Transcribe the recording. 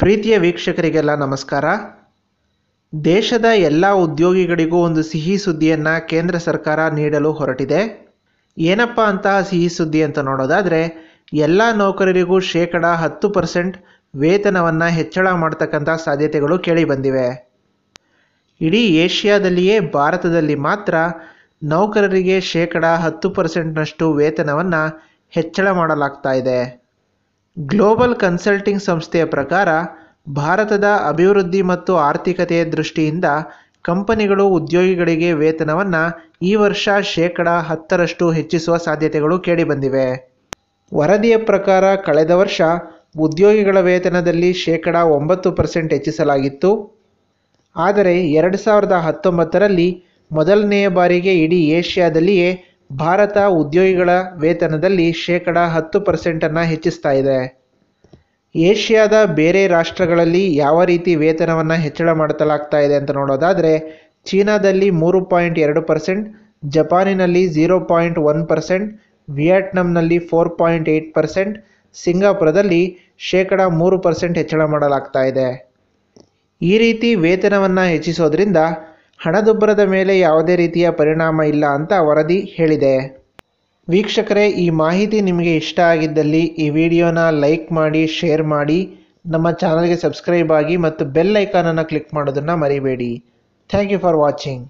ಪ್ರೀತಿಯ ವೀಕ್ಷಕರಿಗೆಲ್ಲ ನಮಸ್ಕಾರ. ದೇಶದ ಎಲ್ಲ ಉದ್ಯೋಗಿಗಳಿಗೂ ಒಂದು ಸಿಹಿ ಸುದ್ದಿಯನ್ನು ಕೇಂದ್ರ ಸರ್ಕಾರ ನೀಡಲು ಹೊರಟಿದೆ. ಏನಪ್ಪ ಅಂತಹ ಸಿಹಿ ಸುದ್ದಿ ಅಂತ ನೋಡೋದಾದರೆ, ಎಲ್ಲ ನೌಕರರಿಗೂ ಶೇಕಡ ಹತ್ತು ಪರ್ಸೆಂಟ್ ವೇತನವನ್ನು ಹೆಚ್ಚಳ ಮಾಡ್ತಕ್ಕಂಥ ಸಾಧ್ಯತೆಗಳು ಕೇಳಿಬಂದಿವೆ ಇಡೀ ಏಷ್ಯಾದಲ್ಲಿಯೇ ಭಾರತದಲ್ಲಿ ಮಾತ್ರ ನೌಕರರಿಗೆ ಶೇಕಡ ಹತ್ತು ಪರ್ಸೆಂಟ್ನಷ್ಟು ವೇತನವನ್ನು ಹೆಚ್ಚಳ ಮಾಡಲಾಗ್ತಾ ಇದೆ. ಗ್ಲೋಬಲ್ ಕನ್ಸಲ್ಟಿಂಗ್ ಸಂಸ್ಥೆಯ ಪ್ರಕಾರ ಭಾರತದ ಅಭಿವೃದ್ಧಿ ಮತ್ತು ಆರ್ಥಿಕತೆಯ ದೃಷ್ಟಿಯಿಂದ ಕಂಪನಿಗಳು ಉದ್ಯೋಗಿಗಳಿಗೆ ವೇತನವನ್ನು ಈ ವರ್ಷ ಶೇಕಡ ಹತ್ತರಷ್ಟು ಹೆಚ್ಚಿಸುವ ಸಾಧ್ಯತೆಗಳು ಕೇಳಿಬಂದಿವೆ. ವರದಿಯ ಪ್ರಕಾರ ಕಳೆದ ವರ್ಷ ಉದ್ಯೋಗಿಗಳ ವೇತನದಲ್ಲಿ ಶೇಕಡ ಒಂಬತ್ತು ಪರ್ಸೆಂಟ್ ಹೆಚ್ಚಿಸಲಾಗಿತ್ತು. ಆದರೆ ಎರಡು ಸಾವಿರದ ಹತ್ತೊಂಬತ್ತರಲ್ಲಿ ಮೊದಲನೆಯ ಬಾರಿಗೆ ಇಡೀ ಏಷ್ಯಾದಲ್ಲಿಯೇ ಭಾರತ ಉದ್ಯೋಗಿಗಳ ವೇತನದಲ್ಲಿ ಶೇಕಡ ಹತ್ತು ಪರ್ಸೆಂಟನ್ನು ಹೆಚ್ಚಿಸ್ತಾ ಇದೆ. ಏಷ್ಯಾದ ಬೇರೆ ರಾಷ್ಟ್ರಗಳಲ್ಲಿ ಯಾವ ರೀತಿ ವೇತನವನ್ನು ಹೆಚ್ಚಳ ಮಾಡಲಾಗ್ತಾ ಇದೆ ಅಂತ ನೋಡೋದಾದರೆ, ಚೀನಾದಲ್ಲಿ ಮೂರು ಪಾಯಿಂಟ್ ಎರಡು ಪರ್ಸೆಂಟ್ ಜಪಾನಿನಲ್ಲಿ ಝೀರೋ ಪಾಯಿಂಟ್ ಒನ್ ಪರ್ಸೆಂಟ್ ವಿಯೆಟ್ನಾಂನಲ್ಲಿ ಫೋರ್ ಪಾಯಿಂಟ್ ಏಯ್ಟ್ ಪರ್ಸೆಂಟ್ ಸಿಂಗಾಪುರದಲ್ಲಿ ಶೇಕಡ ಮೂರು ಪರ್ಸೆಂಟ್ ಹೆಚ್ಚಳ ಮಾಡಲಾಗ್ತಾ ಇದೆ. ಈ ರೀತಿ ವೇತನವನ್ನು ಹೆಚ್ಚಿಸೋದ್ರಿಂದ ಹಣದುಬ್ಬರದ ಮೇಲೆ ಯಾವುದೇ ರೀತಿಯ ಪರಿಣಾಮ ಇಲ್ಲ ಅಂತ ವರದಿ ಹೇಳಿದೆ. ವೀಕ್ಷಕರೇ, ಈ ಮಾಹಿತಿ ನಿಮಗೆ ಇಷ್ಟ ಆಗಿದ್ದಲ್ಲಿ ಈ ವಿಡಿಯೋನ ಲೈಕ್ ಮಾಡಿ, ಶೇರ್ ಮಾಡಿ, ನಮ್ಮ ಚಾನಲ್ಗೆ ಸಬ್ಸ್ಕ್ರೈಬ್ ಆಗಿ ಮತ್ತು ಬೆಲ್ ಐಕಾನನ್ನು ಕ್ಲಿಕ್ ಮಾಡೋದನ್ನು ಮರಿಬೇಡಿ. Thank you for watching.